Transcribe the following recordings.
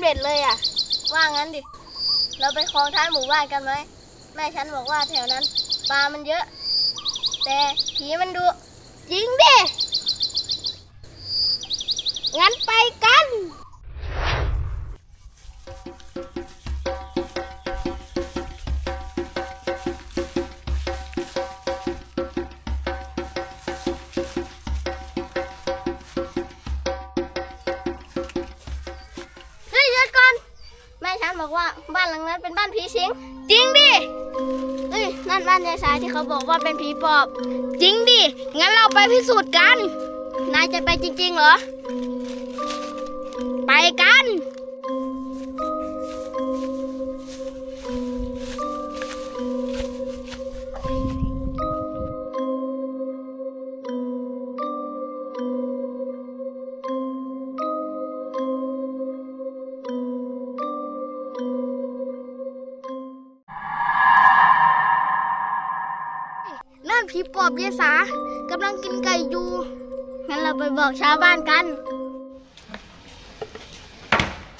เบ็ดเลยอะ ว่างั้นดิ เราไปคลองท้ายหมู่บ้านกันไหม แม่ฉันบอกว่าแถวนั้น ปลามันเยอะ แต่ผีมันดุจริงดิ บอกว่าบ้านหลังนั้นเป็นบ้านผีสิง จริงดิเอ้ยนั่นบ้านยายสายที่เขาบอกว่าเป็นผีปอบ จริงดิ งั้นเราไปพิสูจน์กัน นายจะไปจริงๆเหรอ ไปกัน นั่นผีปอบยายสากำลังกินไก่อยู่งั้นเราไปบอกชาวบ้านกัน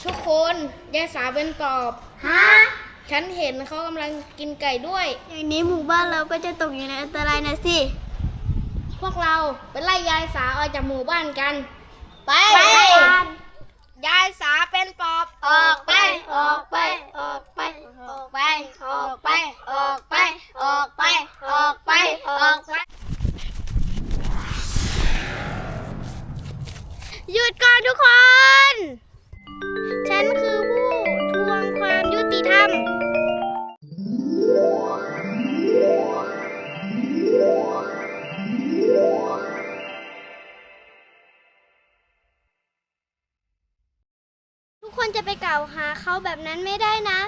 ทุกคนยายสาเป็นปอบ ฮะ ฉันเห็นเขากำลังกินไก่ด้วย อย่างนี้หมู่บ้านเราก็จะตกอยู่ในอันตรายนะสิ พวกเราไปไล่ยายสาออกจากหมู่บ้านกัน ไปยายสาเป็นปอบ ออกไป ออกไปหยุดก่อนทุกคน ฉันคือผู้ทวงความยุติธรรม ทุกคนจะไปกล่าวหาเขาแบบนั้นไม่ได้นะ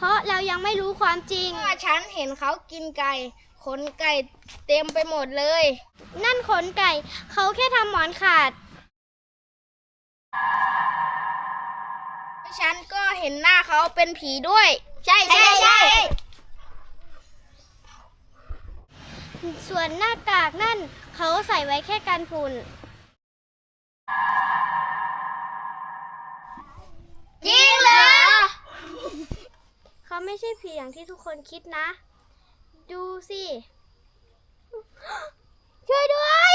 เพราะเรายังไม่รู้ความจริงฉันเห็นเขากินไก่ขนไก่เต็มไปหมดเลย นั่นขนไก่ เขาแค่ทำหมอนขาด ฉันก็เห็นหน้าเขาเป็นผีด้วย ใช่ใช่ใช่ ส่วนหน้ากากนั่นเขาใส่ไว้แค่กันฝุ่น ว่าไม่ใช่ผีอย่างที่ทุกคนคิดนะ ดูสิ ช่วยด้วย